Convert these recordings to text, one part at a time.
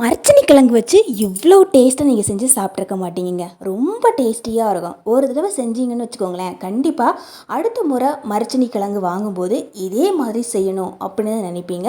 மரச்சனி கிழங்கு வச்சு இவ்வளோ டேஸ்ட்டாக நீங்கள் செஞ்சு சாப்பிட்ருக்க மாட்டீங்க ரொம்ப டேஸ்டியாக இருக்கும். ஒரு தடவை செஞ்சீங்கன்னு வச்சுக்கோங்களேன் கண்டிப்பாக அடுத்த முறை மரச்சனி கிழங்கு வாங்கும்போது இதே மாதிரி செய்யணும் அப்படின்னு நினைப்பீங்க.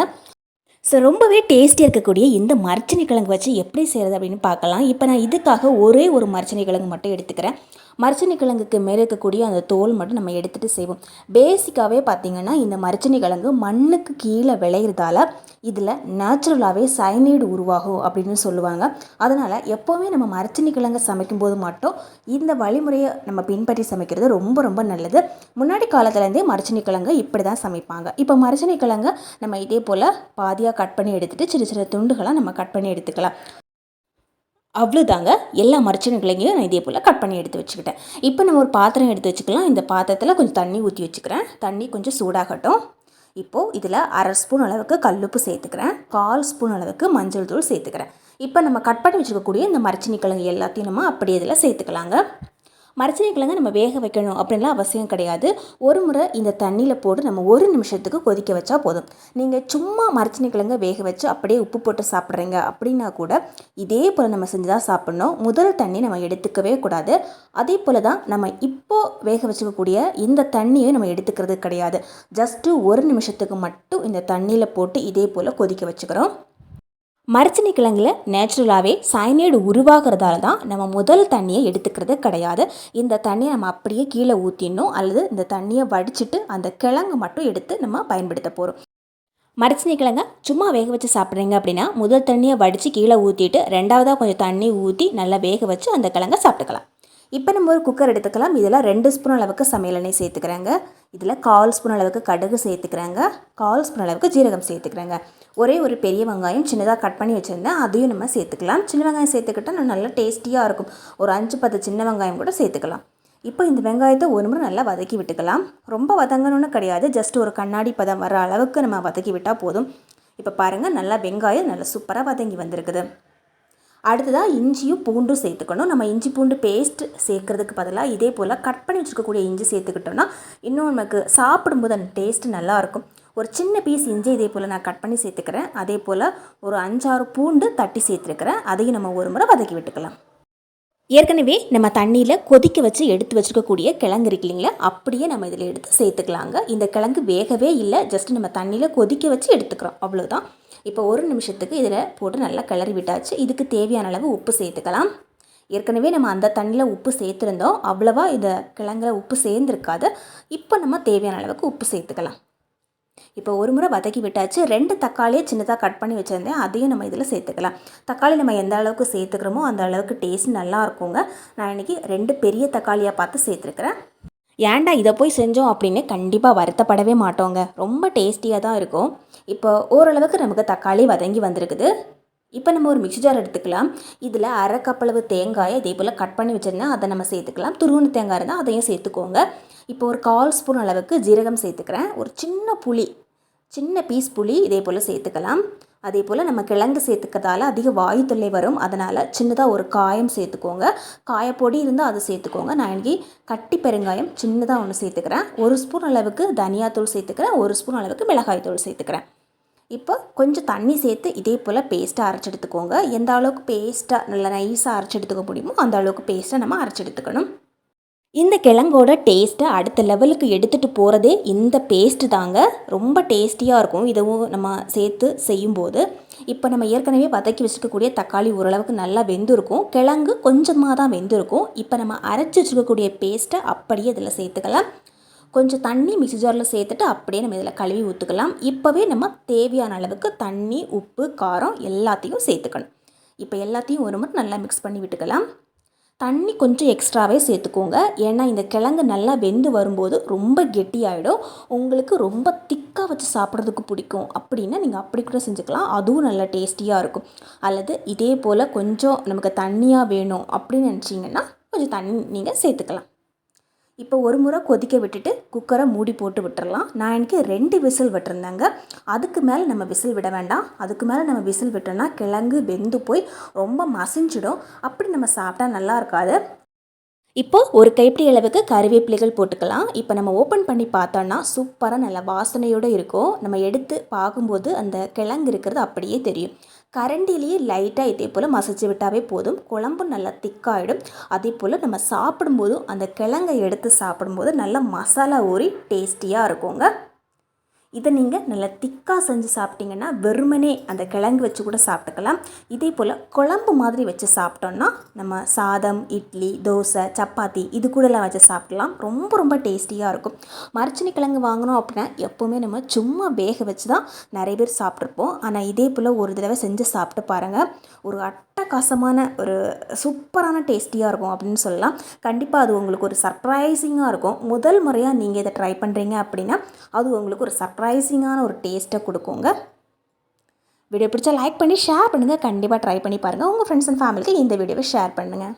ஸோ ரொம்பவே டேஸ்டியாக இருக்கக்கூடிய இந்த மரச்சனி கிழங்கு வச்சு எப்படி செய்கிறது அப்படின்னு பார்க்கலாம். இப்போ நான் இதுக்காக ஒரே ஒரு மரச்சனி கிழங்கு மட்டும் எடுத்துக்கிறேன். மரச்சனி கிழங்குக்கு மேலே இருக்கக்கூடிய அந்த தோல் மட்டும் நம்ம எடுத்துகிட்டு செய்வோம். பேசிக்காகவே பார்த்திங்கன்னா இந்த மரச்சனி கிழங்கு மண்ணுக்கு கீழே விளையிறதால இதில் நேச்சுரலாகவே சைனைடு உருவாகும் அப்படின்னு சொல்லுவாங்க. அதனால் எப்போவுமே நம்ம மரச்சனி கிழங்கு சமைக்கும்போது மட்டும் இந்த வழிமுறையை நம்ம பின்பற்றி சமைக்கிறது ரொம்ப ரொம்ப நல்லது. முன்னாடி காலத்துலேருந்தே மரச்சனி கிழங்கு இப்படி தான் சமைப்பாங்க. இப்போ மரச்சனி கிழங்கு நம்ம இதே போல் பாதியாக கட் பண்ணி எடுத்துகிட்டு சின்ன சின்ன துண்டுகளாக நம்ம கட் பண்ணி எடுத்துக்கலாம். அவ்வளோதாங்க. எல்லா மரச்சனைகளையும் நான் இதே போல் கட் பண்ணி எடுத்து வச்சுக்கிட்டேன். இப்போ நம்ம ஒரு பாத்திரம் எடுத்து வச்சுக்கலாம். இந்த பாத்திரத்தில் கொஞ்சம் தண்ணி ஊற்றி வச்சுக்கிறேன். தண்ணி கொஞ்சம் சூடாகட்டும். இப்போது இதில் அரை ஸ்பூன் அளவுக்கு கல்லுப்பு சேர்த்துக்கிறேன். கால் ஸ்பூன் அளவுக்கு மஞ்சள் தூள் சேர்த்துக்கிறேன். இப்போ நம்ம கட் பண்ணி வச்சுருக்கக்கூடிய இந்த மரச்சினி கிழங்கு எல்லாத்தையும் நம்ம அப்படியே இதில் சேர்த்துக்கலாங்க. மரச்சனை நம்ம வேக வைக்கணும் அப்படின்லாம் அவசியம் கிடையாது. ஒரு முறை இந்த தண்ணியில் போட்டு நம்ம ஒரு நிமிஷத்துக்கு கொதிக்க வச்சா போதும். நீங்கள் சும்மா மரச்சனை கிழங்க வேக வச்சு அப்படியே உப்பு போட்டு சாப்பிட்றீங்க அப்படின்னா கூட இதே போல் நம்ம செஞ்சு தான் சாப்பிட்ணும். முதல் தண்ணி நம்ம எடுத்துக்கவே கூடாது. அதே போல் தான் நம்ம இப்போது வேக வச்சுக்கக்கூடிய இந்த தண்ணியை நம்ம எடுத்துக்கிறது கிடையாது. ஜஸ்ட்டு ஒரு நிமிஷத்துக்கு மட்டும் இந்த தண்ணியில் போட்டு இதே போல் கொதிக்க வச்சுக்கிறோம். மரச்சினி கிழங்குல நேச்சுரலாகவே சயனைடு உருவாகிறதால தான் நம்ம முதல் தண்ணியை எடுத்துக்கிறது கிடையாது. இந்த தண்ணியை நம்ம அப்படியே கீழே ஊற்றிடணும் அல்லது இந்த தண்ணியை வடிச்சிட்டு அந்த கிழங்கு மட்டும் எடுத்து நம்ம பயன்படுத்த போகிறோம் மரச்சினி கிழங்க சும்மா வேக வச்சு சாப்பிட்றீங்க அப்படின்னா முதல் தண்ணியை வடித்து கீழே ஊற்றிட்டு ரெண்டாவதாக கொஞ்சம் தண்ணி ஊற்றி நல்லா வேக வச்சு அந்த கிழங்க சாப்பிட்டுக்கலாம். இப்போ நம்ம ஒரு குக்கர் எடுத்துக்கலாம். இதில் ரெண்டு ஸ்பூன் அளவுக்கு சமையல் எண்ணெய் சேர்த்துக்கிறாங்க. இதில் கால் ஸ்பூன் அளவுக்கு கடுகு சேர்த்துக்கிறாங்க. கால் ஸ்பூன் அளவுக்கு ஜீரகம் சேர்த்துக்கிறாங்க. ஒரே ஒரு பெரிய வெங்காயம் சின்னதாக கட் பண்ணி வச்சுருந்தேன். அதையும் நம்ம சேர்த்துக்கலாம். சின்ன வெங்காயம் சேர்த்துக்கிட்டால் நல்லா டேஸ்டியாக இருக்கும். ஒரு அஞ்சு பத்து சின்ன வெங்காயம் கூட சேர்த்துக்கலாம். இப்போ இந்த வெங்காயத்தை ஒரு முறை நல்லா வதக்கி விட்டுக்கலாம். ரொம்ப வதங்கணும்னு கிடையாது. ஜஸ்ட் ஒரு கண்ணாடி பதம் வர அளவுக்கு நம்ம வதக்கி விட்டால் போதும். இப்போ பாருங்கள் நல்லா வெங்காயம் நல்லா சூப்பராக வதங்கி வந்திருக்குது. அடுத்ததாக இஞ்சியும் பூண்டும் சேர்த்துக்கணும். நம்ம இஞ்சி பூண்டு பேஸ்ட் சேர்க்குறதுக்கு பதிலாக இதே போல் கட் பண்ணி வச்சுருக்கக்கூடிய இஞ்சி சேர்த்துக்கிட்டோம்னா இன்னும் நமக்கு சாப்பிடும்போது அந்த டேஸ்ட்டு நல்லாயிருக்கும். ஒரு சின்ன பீஸ் இஞ்சி இதே போல் நான் கட் பண்ணி சேர்த்துக்கிறேன். அதே போல் ஒரு அஞ்சாறு பூண்டு தட்டி சேர்த்துருக்கிறேன். அதையும் நம்ம ஒரு முறை வதக்கி விட்டுக்கலாம். ஏற்கனவே நம்ம தண்ணியில் கொதிக்க வச்சு எடுத்து வச்சுருக்கக்கூடிய கிழங்கு இருக்கு இல்லைங்களா? அப்படியே நம்ம இதில் எடுத்து சேர்த்துக்கலாங்க. இந்த கிழங்கு வேகவே இல்லை. ஜஸ்ட் நம்ம தண்ணியில் கொதிக்க வச்சு எடுத்துக்கிறோம். அவ்வளோதான் இப்போ ஒரு நிமிஷத்துக்கு இதில் போட்டு நல்லா கிளறி விட்டாச்சு. இதுக்கு தேவையான அளவு உப்பு சேர்த்துக்கலாம். ஏற்கனவே நம்ம அந்த தண்ணியில் உப்பு சேர்த்துருந்தோம். அவ்வளோவா இதை கிழங்குல உப்பு சேர்ந்துருக்காது. இப்போ நம்ம தேவையான அளவுக்கு உப்பு சேர்த்துக்கலாம். இப்போ ஒரு முறை வதக்கி விட்டாச்சு. ரெண்டு தக்காளியை சின்னதாக கட் பண்ணி வச்சுருந்தேன். அதையும் நம்ம இதில் சேர்த்துக்கலாம். தக்காளி நம்ம எந்த அளவுக்கு சேர்த்துக்கிறோமோ அந்த அளவுக்கு டேஸ்ட் நல்லா இருக்குங்க. நான் இன்றைக்கி ரெண்டு பெரிய தக்காளியாக பார்த்து சேர்த்துருக்குறேன். ஏன்டா இதை போய் செஞ்சோம் அப்படின்னு கண்டிப்பாக வருத்தப்படவே மாட்டோங்க. ரொம்ப டேஸ்டியாக தான் இருக்கும். இப்போ ஓரளவுக்கு நமக்கு தக்காளி வதங்கி வந்திருக்குது. இப்போ நம்ம ஒரு மிக்சி ஜார் எடுத்துக்கலாம். இதில் அரை கப்பளவு தேங்காயை இதே போல் கட் பண்ணி வச்சுருந்தேன் அதை நம்ம சேர்த்துக்கலாம். துருவணு தேங்காய் இருந்தால் அதையும் சேர்த்துக்கோங்க. இப்போ ஒரு கால் ஸ்பூன் அளவுக்கு ஜீரகம் சேர்த்துக்கிறேன். ஒரு சின்ன புளி சின்ன பீஸ் புளி இதே போல் சேர்த்துக்கலாம். அதே போல் நம்ம கிழங்கு சேர்த்துக்கிறதால அதிக வாயு தொல்லை வரும். அதனால் சின்னதாக ஒரு காயம் சேர்த்துக்கோங்க. காயப்பொடி இருந்தால் அதை சேர்த்துக்கோங்க. நான் இன்றைக்கி கட்டி பெருங்காயம் சின்னதாக ஒன்று சேர்த்துக்கிறேன். ஒரு ஸ்பூன் அளவுக்கு தனியாத்தூள் சேர்த்துக்கிறேன். ஒரு ஸ்பூன் அளவுக்கு மிளகாய் தூள் சேர்த்துக்கிறேன். இப்போ கொஞ்சம் தண்ணி சேர்த்து இதே போல் பேஸ்ட்டாக அரைச்சி எடுத்துக்கோங்க. எந்த அளவுக்கு பேஸ்ட்டாக நல்லா நைஸாக அரைச்சி எடுத்துக்க முடியுமோ அந்த அளவுக்கு பேஸ்ட்டாக நம்ம அரைச்சி எடுத்துக்கணும். இந்த கிழங்கோட டேஸ்ட்டை அடுத்த லெவலுக்கு எடுத்துகிட்டு போகிறதே இந்த பேஸ்ட்டு தாங்க. ரொம்ப டேஸ்டியாக இருக்கும். இதுவும் நம்ம சேர்த்து செய்யும்போது. இப்போ நம்ம ஏற்கனவே வதக்கி வச்சுருக்கக்கூடிய தக்காளி ஓரளவுக்கு நல்லா வெந்திருக்கும். கிழங்கு கொஞ்சமாக தான் வெந்திருக்கும். இப்போ நம்ம அரைச்சி வச்சுருக்கக்கூடிய பேஸ்ட்டை அப்படியே இதில் சேர்த்துக்கலாம். கொஞ்சம் தண்ணி மிக்சி ஜாரில் சேர்த்துட்டு அப்படியே நம்ம இதில் கழுவி ஊற்றுக்கலாம் இப்போவே நம்ம தேவையான அளவுக்கு தண்ணி உப்பு காரம் எல்லாத்தையும் சேர்த்துக்கணும். இப்போ எல்லாத்தையும் ஒரு முறை நல்லா மிக்ஸ் பண்ணி விட்டுக்கலாம். தண்ணி கொஞ்சம் எக்ஸ்ட்ராவே சேர்த்துக்கோங்க. ஏன்னா இந்த கிழங்கு நல்லா வெந்து வரும்போது ரொம்ப கெட்டியாயிடும். உங்களுக்கு ரொம்ப திக்காக வச்சு சாப்பிட்றதுக்கு பிடிக்கும். அப்படின்னா நீங்கள் அப்படி கூட செஞ்சுக்கலாம். அதுவும் நல்லா டேஸ்டியாக இருக்கும். அல்லது இதே போல் கொஞ்சம் நமக்கு தண்ணியாக வேணும் அப்படின்னு நினச்சிங்கன்னா கொஞ்சம் தண்ணி நீங்கள் சேர்த்துக்கலாம். இப்போ ஒரு முறை கொதிக்க விட்டுட்டு குக்கரை மூடி போட்டு விட்டுறலாம். நான் எனக்கு ரெண்டு விசில் விட்டுருந்தேங்க. அதுக்கு மேலே நம்ம விசில் விட வேண்டாம். அதுக்கு மேலே நம்ம விசில் விட்டோம்னா கிழங்கு வெந்து போய் ரொம்ப மசிஞ்சிடும். அப்படி நம்ம சாப்பிட்டா நல்லா இருக்காது. இப்போ ஒரு கைப்பிடி அளவுக்கு கருவேப்பிலைகள் போட்டுக்கலாம். இப்போ நம்ம ஓப்பன் பண்ணி பார்த்தோன்னா சூப்பராக நல்ல வாசனையோடு இருக்கும். நம்ம எடுத்து பார்க்கும்போது அந்த கிழங்கு இருக்கிறது அப்படியே தெரியும். கரண்டிலேயே லைட்டாக இதே போல் மசிச்சு விட்டாவே போதும். குழம்பு நல்லா திக்காயிடும். அதே போல் நம்ம சாப்பிடும்போதும் அந்த கிழங்கை எடுத்து சாப்பிடும்போது நல்லா மசாலா ஊறி டேஸ்டியாக இருக்குங்க. இதை நீங்கள் நல்லா திக்காக செஞ்சு சாப்பிட்டீங்கன்னா வெறுமனே அந்த கிழங்கு வச்சு கூட சாப்பிட்டுக்கலாம். இதே போல் குழம்பு மாதிரி வச்சு சாப்பிட்டோன்னா நம்ம சாதம் இட்லி தோசை சப்பாத்தி இது கூடலாம் வச்சு சாப்பிடலாம். ரொம்ப ரொம்ப டேஸ்டியாக இருக்கும். மரச்சினி கிழங்கு வாங்கினோம் அப்படின்னா எப்போவுமே நம்ம சும்மா வேக வச்சு தான் நிறைய பேர் சாப்பிட்ருப்போம் ஆனால் இதே போல் ஒரு தடவை செஞ்சு சாப்பிட்டு பாருங்கள் ஒரு அட் அட்டகாசமான ஒரு சூப்பரான டேஸ்டியாக இருக்கும் அப்படின்னு சொல்லலாம். கண்டிப்பாக அது உங்களுக்கு ஒரு சர்ப்ரைசிங்காக இருக்கும். முதல் முறையாக நீங்கள் இதை ட்ரை பண்ணுறீங்க அப்படின்னா அது உங்களுக்கு ஒரு சர்ப்ரைசிங்கான ஒரு டேஸ்ட்டை கொடுக்குங்க. வீடியோ பிடிச்சா லைக் பண்ணி ஷேர் பண்ணுங்கள் கண்டிப்பாக ட்ரை பண்ணி பாருங்கள் உங்கள் ஃப்ரெண்ட்ஸ் அண்ட் ஃபேமிலிக்கு இந்த வீடியோவை ஷேர் பண்ணுங்கள்